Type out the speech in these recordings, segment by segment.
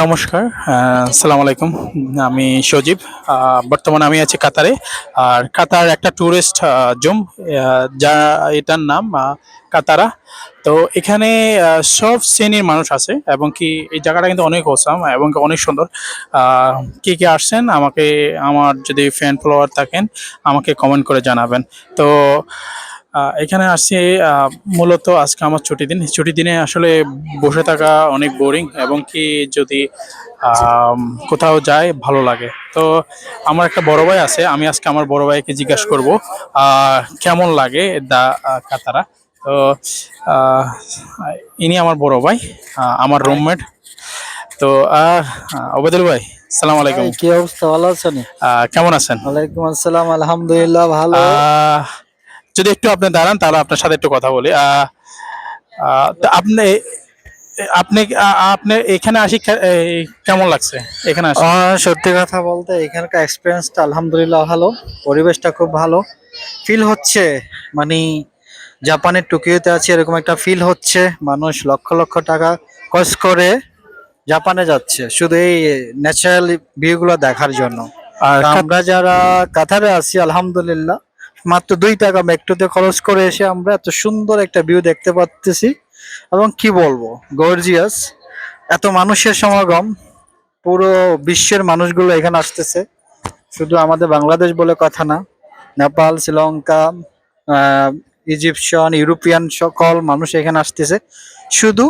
নমস্কার সালাম আলাইকুম। আমি সজীব বর্তমানে আমি আছি কাতারে। আর কাতার একটা ট্যুরিস্ট জুম যা এটার নাম কাতারা। তো এখানে সব শ্রেণির মানুষ আছে এবং কি এই জায়গাটা কিন্তু অনেক ওসাম এবং অনেক সুন্দর। কে কে আসছেন, আমাকে, আমার যদি ফ্যান ফলোয়ার থাকেন, আমাকে কমেন্ট করে জানাবেন। তো এখানে আসছি মূলত আজকে আমার ছুটি দিন। ছুটি দিনে আসলে বসে থাকা অনেক বোরিং এবং কি যদি কোথাও যায় ভালো লাগে। তো আমার একটা বড় ভাই আছে আমি আজকে আমার বড় ভাইকে জিজ্ঞাসা করব কেমন লাগে দা কাতারা? তো ইনি আমার বড় ভাই আমার রুমমেট তো আহ, ওবেদুল ভাই সালাম আলাইকুম। কি অবস্থা? ভালো আছেন? কেমন আছেন? ওয়ালাইকুম আসসালাম আলহামদুলিল্লাহ ভালো। যদি একটু আপনি দাঁড়ান তাহলে আপনার সাথে একটু কথা বলি। আপনি আপনি আপনি এখানে আসি কেমন লাগছে? এখানে আসি সত্যি কথা বলতে এখানকার এক্সপিরিয়েন্সটা আলহামদুলিল্লাহ ভালো পরিবেশটা খুব ভালো। ফিল হচ্ছে মানে জাপানের টোকিওতে আছে এরকম একটা ফিল হচ্ছে। মানুষ লক্ষ লক্ষ টাকা খরচ করে জাপানে যাচ্ছে শুধু এই ন্যাচারাল ভিউগুলো দেখার জন্য। আর আমরা যারা কাতারে আছি আলহামদুলিল্লাহ মাত্র দুই টাকা মেট্রোতে খরচ করে এসে আমরা এত সুন্দর একটা ভিউ দেখতে পাচ্তেছি। এবং কি বলব? গর্জিয়াস এত মানুষের সমাগম। পুরো বিশ্বের মানুষগুলো এখানে আসতেছে। শুধু আমাদের বাংলাদেশ বলে কথা না, নেপাল, শ্রীলঙ্কা ইজিপশিয়ান ইউরোপিয়ান সকল মানুষ এখানে আসতেছে। শুধু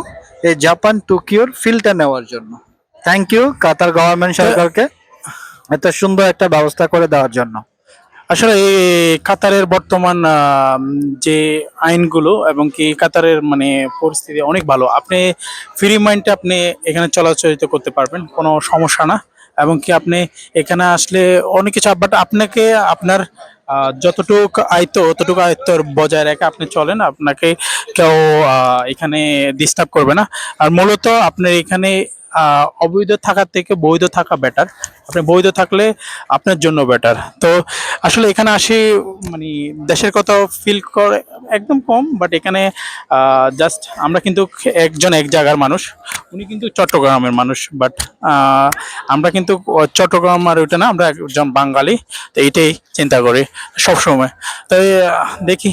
এই জাপান টোকিওর ফিলটা নেওয়ার জন্য। থ্যাংক ইউ কাতার গভর্নমেন্ট সরকারকে এত সুন্দর একটা ব্যবস্থা করে দেওয়ার জন্য। আসলে কাতারের বর্তমান যে আইনগুলো এবং কি কাতারের মানে পরিস্থিতি অনেক ভালো। আপনি ফ্রি মাইন্ডে আপনি এখানে চলাচলিত করতে পারবেন, কোনো সমস্যা না। এবং কি আপনি এখানে আসলে অনেক কিছু বাট আপনাকে আপনার যতটুকু আয়ত্ত ততটুকু আয়ত্ত বজায় রেখে আপনি চলেন। আপনাকে কেউ এখানে ডিস্টার্ব করবে না। আর মূলত আপনার এখানে অবৈধ থাকার থেকে বৈধ থাকা বেটার আপনি বৈধ থাকলে আপনার জন্য বেটার তো আসলে এখানে আসি মানে দেশের কথা ফিল করে একদম কম বাট এখানে জাস্ট আমরা কিন্তু একজন এক জায়গার মানুষ, উনি কিন্তু চট্টগ্রামের মানুষ বাট আমরা কিন্তু চট্টগ্রাম আর ওইটা না, আমরা একজন বাঙালি, তো এইটাই চিন্তা করি সবসময়। তাই দেখি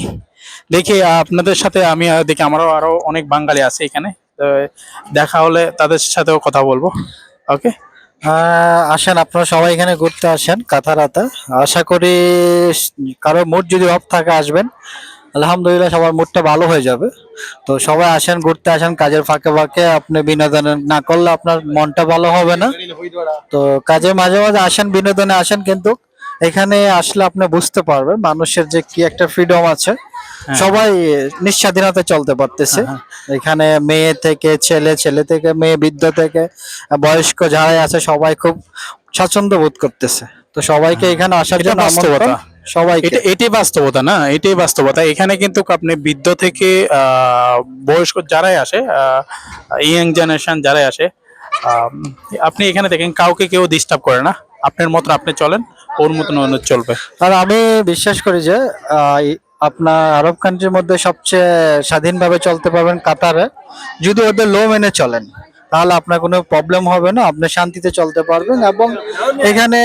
দেখি আপনাদের সাথে আমি দেখি আমারও আরও অনেক বাঙালি আছে এখানে। দেখা হলে তাদের সাথেও কথা বলব। ওকে আহ, আসেন আপনারা সবাই এখানে ঘুরতে আসেন কাতারাতে আশা করি কারও মুড যদি অফ থাকে আসবেন। আলহামদুলিল্লাহ সবার মুডটা ভালো হয়ে যাবে। তো সবাই আসেন ঘুরতে আসেন কাজের ফাঁকে ফাঁকে আপনি বিনোদন না করলে আপনার মনটা ভালো হবে না। তো কাজে মাঝে মাঝে আসেন বিনোদনে আসেন কিন্তু এখানে আসলে আপনি বুঝতে পারবেন মানুষের যে কি একটা ফ্রিডম আছে। হ্যাঁ। সবাই নিঃস্বাধীনতা চলতে পারতেছে। হ্যাঁ, এখানে মেয়ে থেকে ছেলে ছেলে থেকে মেয়ে বৃদ্ধ থেকে বয়স্ক যারাই আছে সবাই খুব স্বাচ্ছন্দ্য বোধ করতেছে। তো সবাইকে এখানে আসার জন্য বাস্তবতা। সবাইকে। এটা এটাই বাস্তবতা না? এটাই বাস্তবতা। এখানে কিন্তু আপনি বৃদ্ধ থেকে আহ, বয়স্ক যারাই আসে ইয়াং জেনারেশন যারাই আসে আপনি এখানে দেখেন কাউকে কেউ ডিস্টার্ব করে না। আপনার মতন আপনি চলেন ওর মতন চলবে। আর আমি বিশ্বাস করি যে আপনার আরব কান্ট্রির মধ্যে সবচেয়ে স্বাধীনভাবে চলতে পারবেন কাতারে। যদি ওদের লো মেনে চলেন তাহলে আপনার কোনো প্রবলেম হবে না আপনি শান্তিতে চলতে পারবেন এবং এখানে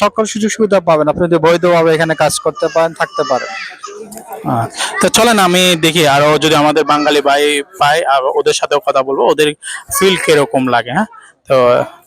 সকল সুযোগ সুবিধা পাবেন। আপনি যদি বৈধভাবে এখানে কাজ করতে পারেন থাকতে পারেন। আহ, তো চলেন আমি দেখি আরও যদি আমাদের বাঙালি ভাই পাই আর ওদের সাথেও কথা বলব। ওদের ফিল কীরকম লাগে হ্যাঁ? তো